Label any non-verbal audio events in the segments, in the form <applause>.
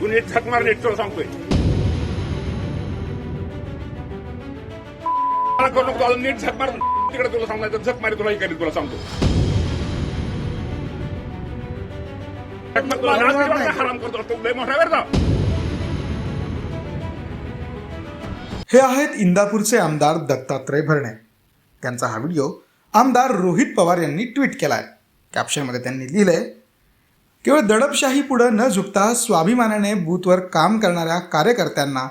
तू नीट झक मार नीट तुला सांगतोय. करू नको अजून नीट झक मार तिकडे तुला सांगायचं झक मारी तुला इकडे तुला सांगतो? हराम करतो तू लय मोठा वेळ हे आहेत इंदापूरचे आमदार दत्तात्रय भरणे. त्यांचा हा व्हिडिओ आमदार रोहित पवार यांनी ट्विट केला आहे कॅप्शनमध्ये त्यांनी लिहिलंय केवळ दडपशाही पुढं न झुकता स्वाभिमानाने बूथवर काम करणाऱ्या कार्यकर्त्यांना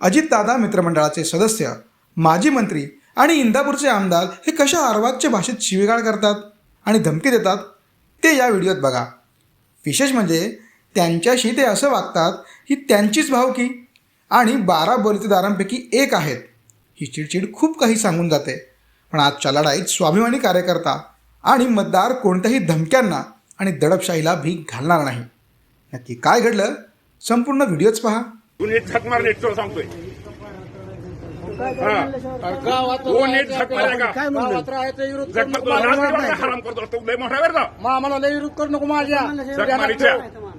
अजितदादा मित्रमंडळाचे सदस्य माजी मंत्री आणि इंदापूरचे आमदार हे कशा अर्वाच्य भाषेत शिवीगाळ करतात आणि धमकी देतात ते या व्हिडिओत बघा. विशेष म्हणजे त्यांच्याशी ते असं वागतात ही त्यांचीच भावकी आणि बारा बलितदारांपैकी एक आहेत. ही चिडचिड खूप काही सांगून जाते. पण आजच्या लढाईत स्वाभिमानी कार्यकर्ता आणि मतदार कोणत्याही धमक्यांना आणि दडपशाहीला भीक घालणार नाही. नक्की काय घडलं? संपूर्ण व्हिडिओच पहा. सांगतोय. हा. आम्हाला लय विरोध करू नको माझ्या.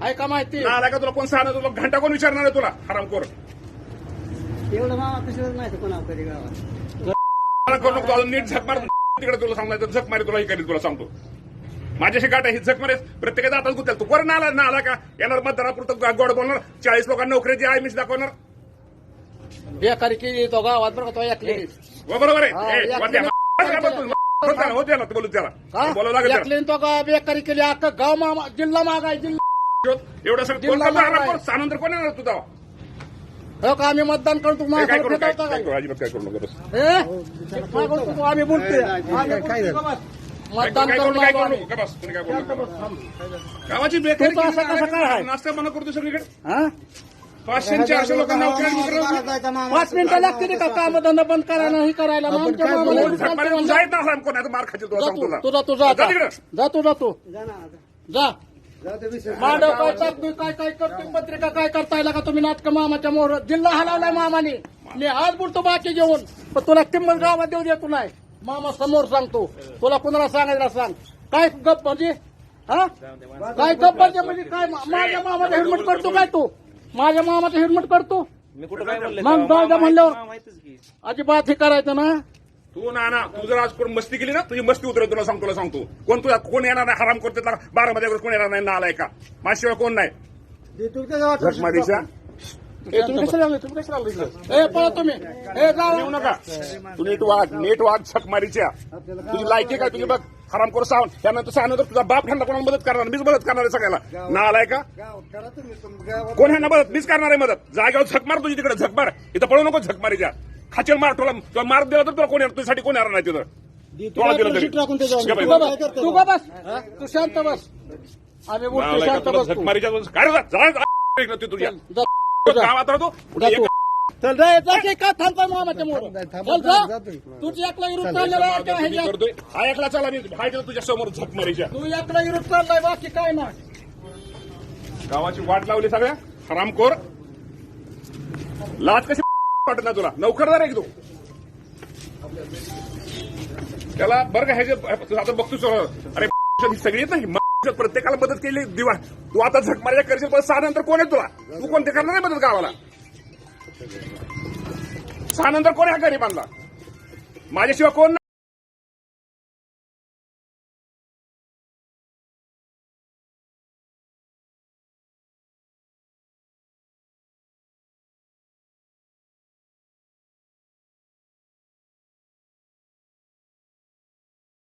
ऐका माहिती? आला का तुला कोण सांगणार? तुला घंटा कोण विचारणार आहे तुला? हराम कर एवढं मामा नाही कोणा कधी गावात? करू नको नीट झक मार. तिकडे तुला सांगायचं झक मारी तुला इकडे तुला सांगतो. माझ्याशी गाठ आहे ही झक मारे प्रत्येकाचा आता गुतेल तू कोण आला ना आला का? येणार मतदारापुरतं गोड बोलणार. चाळीस लोकांना नोकरीची आहे मीच दाखवणार. बेकारी केली तो गावात बरं का? तो ऐकली हो, बरोबर हा, आहे बोलतो? बोलतो त्याला, हो त्याला, बोलू त्याला. बोलावं लागेल त्याला. ऐकली तो गाव बेकारी केली अख्खं गाव मामा जिल्हा मागाय जिल्हा एवढं सगळं कोण. सानंतर येणार तुझा हो का? आम्ही मतदान करू? काय फिरवता काय काय करू? अजिबात काय करू नको. हे? आम्ही बोलतोय. मतदान काय करू करून काय आलो करू आम्ही. नको का बस तुम्ही काय करू नका गावाची बेकारी असं कसं काय आहे? नाश्ता बंद करतो सगळीकडे? हा? पाचशे आणि चारशे लोकांना नोकरी आणि नोकरी पाच मिनिटं लागते का काम धंदा बंद करायला हे करायला मग आमच्या मामाला बोलू. कोण मार तुला? जा सांगतो तू तुला. तुझा तू जा. तिकडं. मांडव काय टाकतोय काय काय करतोय? पत्रिका काय करताय का तुम्ही? नाटक मामाच्या मोर जिल्हा हलवलाय मामाने. मी आज बोलतो बाकी जेवण पण तुला किंमत गावात देऊ देतो नाही. मामा समोर सांगतो. तुला कुणाला सांगायला सांग? काय गप म्हणजे? हा? काय गप म्हणजे म्हणजे काय? माझ्या मामाचा हिरमट करतो काय तू? माझ्या मामाचा हिरमट करतो मग दादा म्हणल्यावर. अजिबात हे करायचं ना. तू ना ना तू जर आज कोण मस्ती केली ना तुझी मस्ती उतरेल तुला सांगतो तुला सांगतो. कोण तुला कोण येणार नाही हराम करते बारा मध्ये कोण येणार नाही ना आलाय का माझ्याशिवाय कोण नाही. गावात ए, तुम्ही कशाला आले? तुम्ही कशाला आले इकडे? ए पळा तुम्ही. ए जाऊ येऊ नका. तू नीट वाग नीट वाग झक मारीच्या तुझी लायकी काय तुझी बघ. हराम करू सांग त्यानंतर सांगणार तुझा बाप ह्यांना कोणाला मदत करणार? मीच मदत करणार आहे सगळ्याला. ना आलाय का? करा तुम्ही गावात कोण ह्यांना मदत? मीच करणार आहे मदत. जागेवर झक मार तुझी तिकडे झक मार. इथं पळू नको झक मारीच्या खाचेल मार तुला. तुला मार दिला तर तुला कोण येणार? तुझ्यासाठी कोण येणार नाही तिथं? तुला दिलं तरी. टाकून त्याच्यावर. गप तू बस? तू का बस. तू शांत बस. आम्ही बोलतो नालायका, शांत तुला बस झक तू. मारीच्या काय रे जा, जा, जा, तू तुझ्या जा, जा. गावात राहतो. चल की मामाच्या मोर? चल जा. तुझी एकला विरोध चाललेला आहे का मी ह्याच्यात? करतोय. हा एकला चला मी. हाय तिथं तुझ्या समोर झक मारीच्या तू एकला चाललाय बाकी काय नाही. गावाची वाट लावली सगळ्या. हरामखोर लाज कशी वाटत नाही तुला? नौकरदार आहे की तू त्याला बरं का ह्याचे तू आता बघतोस अरे <laughs> सगळी आहेत ना ही म- प्रत्येकाला मदत केली दिवा. तू आता झक मारायला करशील पण सहा नंतर कोण आहे तुला? तू कोणते करणार नाही मदत गावाला? सहा नंतर कोण आहे गरीबांना? माझ्याशिवाय कोण